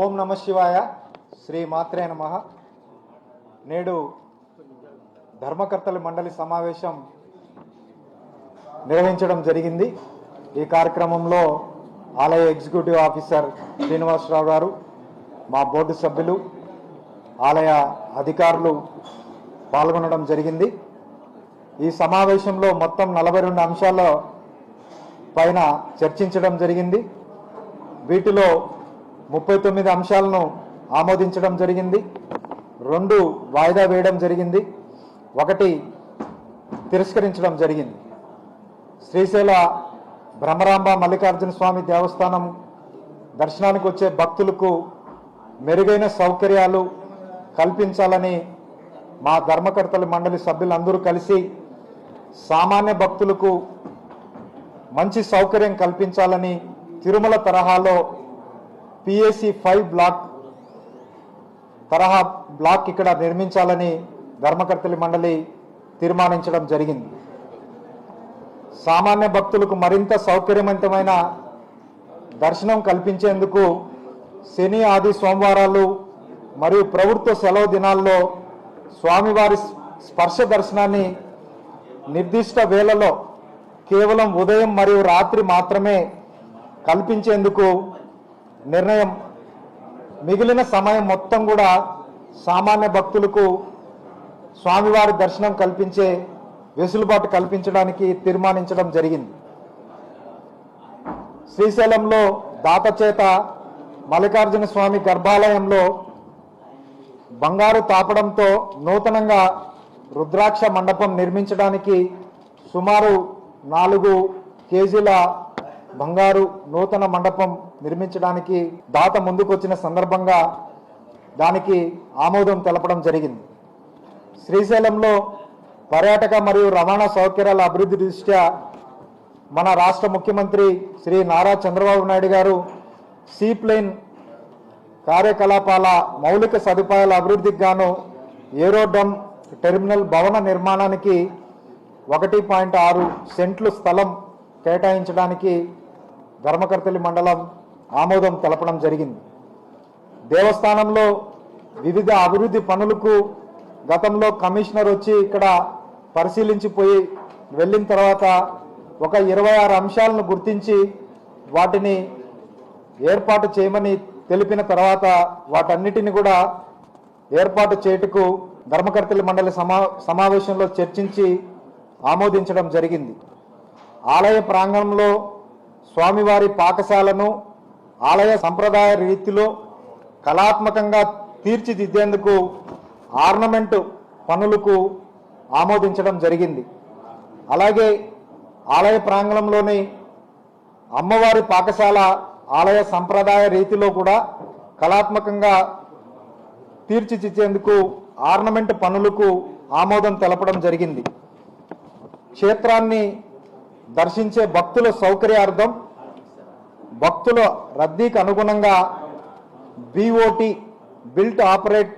ఓం నమ శివాయ. శ్రీ మాత్రే నమ. నేడు ధర్మకర్తల మండలి సమావేశం నిర్వహించడం జరిగింది. ఈ కార్యక్రమంలో ఆలయ ఎగ్జిక్యూటివ్ ఆఫీసర్ శ్రీనివాసరావు గారు మా బోర్డు సభ్యులు ఆలయ అధికారులు పాల్గొనడం జరిగింది. ఈ సమావేశంలో మొత్తం నలభై రెండు అంశాల పైన చర్చించడం జరిగింది. వీటిలో ముప్పై తొమ్మిది అంశాలను ఆమోదించడం జరిగింది. రెండు వాయిదా వేయడం జరిగింది. ఒకటి తిరస్కరించడం జరిగింది. శ్రీశైల భ్రమరాంబ మల్లికార్జున స్వామి దేవస్థానం దర్శనానికి వచ్చే భక్తులకు మెరుగైన సౌకర్యాలు కల్పించాలని మా ధర్మకర్తల మండలి సభ్యులందరూ కలిసి సామాన్య భక్తులకు మంచి సౌకర్యం కల్పించాలని తిరుమల తరహాలో పిఎస్సి ఫైవ్ బ్లాక్ తరహా బ్లాక్ ఇక్కడ నిర్మించాలని ధర్మకర్తలి మండలి తీర్మానించడం జరిగింది. సామాన్య భక్తులకు మరింత సౌకర్యవంతమైన దర్శనం కల్పించేందుకు శని ఆది సోమవారాలు మరియు ప్రభుత్వ సెలవు దినాల్లో స్వామివారి స్పర్శ దర్శనాన్ని నిర్దిష్ట వేళలో కేవలం ఉదయం మరియు రాత్రి మాత్రమే కల్పించేందుకు నిర్ణయం మిగిలిన సమయం మొత్తం కూడా సామాన్య భక్తులకు స్వామివారి దర్శనం కల్పించే వెసులుబాటు కల్పించడానికి తీర్మానించడం జరిగింది. శ్రీశైలంలో దాతచేత మల్లికార్జున స్వామి గర్భాలయంలో బంగారు తాపడంతో నూతనంగా రుద్రాక్ష మండపం నిర్మించడానికి సుమారు నాలుగు కేజీల బంగారు నూతన మండపం నిర్మించడానికి దాత ముందుకొచ్చిన సందర్భంగా దానికి ఆమోదం తెలపడం జరిగింది. శ్రీశైలంలో పర్యాటక మరియు రవాణా సౌకర్యాల అభివృద్ధి దృష్ట్యా మన రాష్ట్ర ముఖ్యమంత్రి శ్రీ నారా చంద్రబాబు నాయుడు గారు సీప్లైన్ కార్యకలాపాల మౌలిక సదుపాయాల అభివృద్ధికి గాను ఏరోడమ్ టెర్మినల్ భవన నిర్మాణానికి ఒకటి పాయింట్ ఆరు సెంట్లు స్థలం కేటాయించడానికి ధర్మకర్తలి మండలం ఆమోదం తెలపడం జరిగింది. దేవస్థానంలో వివిధ అభివృద్ధి పనులకు గతంలో కమిషనర్ వచ్చి ఇక్కడ పరిశీలించిపోయి వెళ్ళిన తర్వాత ఒక ఇరవై ఆరు అంశాలను గుర్తించి వాటిని ఏర్పాటు చేయమని తెలిపిన తర్వాత వాటన్నిటిని కూడా ఏర్పాటు చేయుటకు ధర్మకర్తల మండలి సమా సమావేశంలో చర్చించి ఆమోదించడం జరిగింది. ఆలయ ప్రాంగణంలో స్వామివారి పాకశాలను ఆలయ సంప్రదాయ రీతిలో కళాత్మకంగా తీర్చిదిద్దేందుకు ఆర్నమెంట్ పనులకు ఆమోదించడం జరిగింది. అలాగే ఆలయ ప్రాంగణంలోని అమ్మవారి పాకశాల ఆలయ సంప్రదాయ రీతిలో కూడా కళాత్మకంగా తీర్చిదిద్దేందుకు ఆర్నమెంట్ పనులకు ఆమోదం తెలపడం జరిగింది. క్షేత్రాన్ని దర్శించే భక్తుల సౌకర్యార్థం భక్తుల రద్దీకి అనుగుణంగా బీఓటి బిల్ట్ ఆపరేట్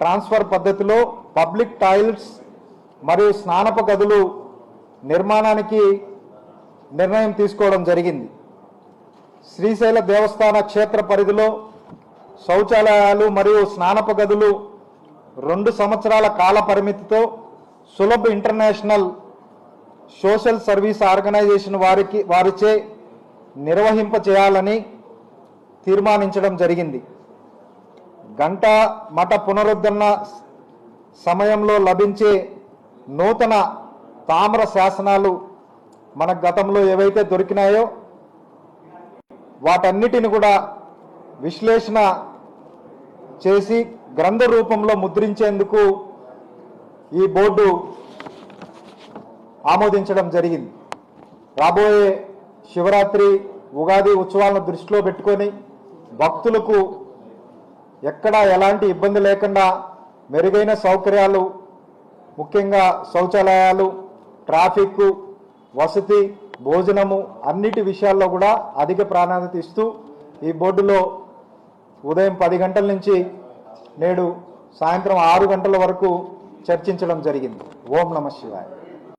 ట్రాన్స్ఫర్ పద్ధతిలో పబ్లిక్ టాయిలెట్స్ మరియు స్నానప గదులు నిర్మాణానికి నిర్ణయం తీసుకోవడం జరిగింది. శ్రీశైల దేవస్థాన క్షేత్ర పరిధిలో శౌచాలయాలు మరియు స్నానప గదులు రెండు సంవత్సరాల కాల పరిమితితో Sulabh international social service organisation వారికి వారిచే నిర్వహింప చేయాలని తీర్మానించడం జరిగింది. గంట మఠ పునరుద్ధరణ సమయంలో లభించే నూతన తామ్ర శాసనాలు మన గతంలో ఏవైతే దొరికినాయో వాటన్నిటిని కూడా విశ్లేషణ చేసి గ్రంథ రూపంలో ముద్రించేందుకు ఈ బోర్డు ఆమోదించడం జరిగింది. రాబోయే శివరాత్రి ఉగాది ఉత్సవాలను దృష్టిలో పెట్టుకొని భక్తులకు ఎక్కడా ఎలాంటి ఇబ్బంది లేకుండా మెరుగైన సౌకర్యాలు ముఖ్యంగా శౌచాలయాలు ట్రాఫిక్ వసతి భోజనము అన్నిటి విషయాల్లో కూడా అధిక ప్రాధాన్యత ఇస్తూ ఈ బోర్డులో ఉదయం పది గంటల నుంచి నేడు సాయంత్రం ఆరు గంటల వరకు చర్చించడం జరిగింది. ఓం నమ శివాయ.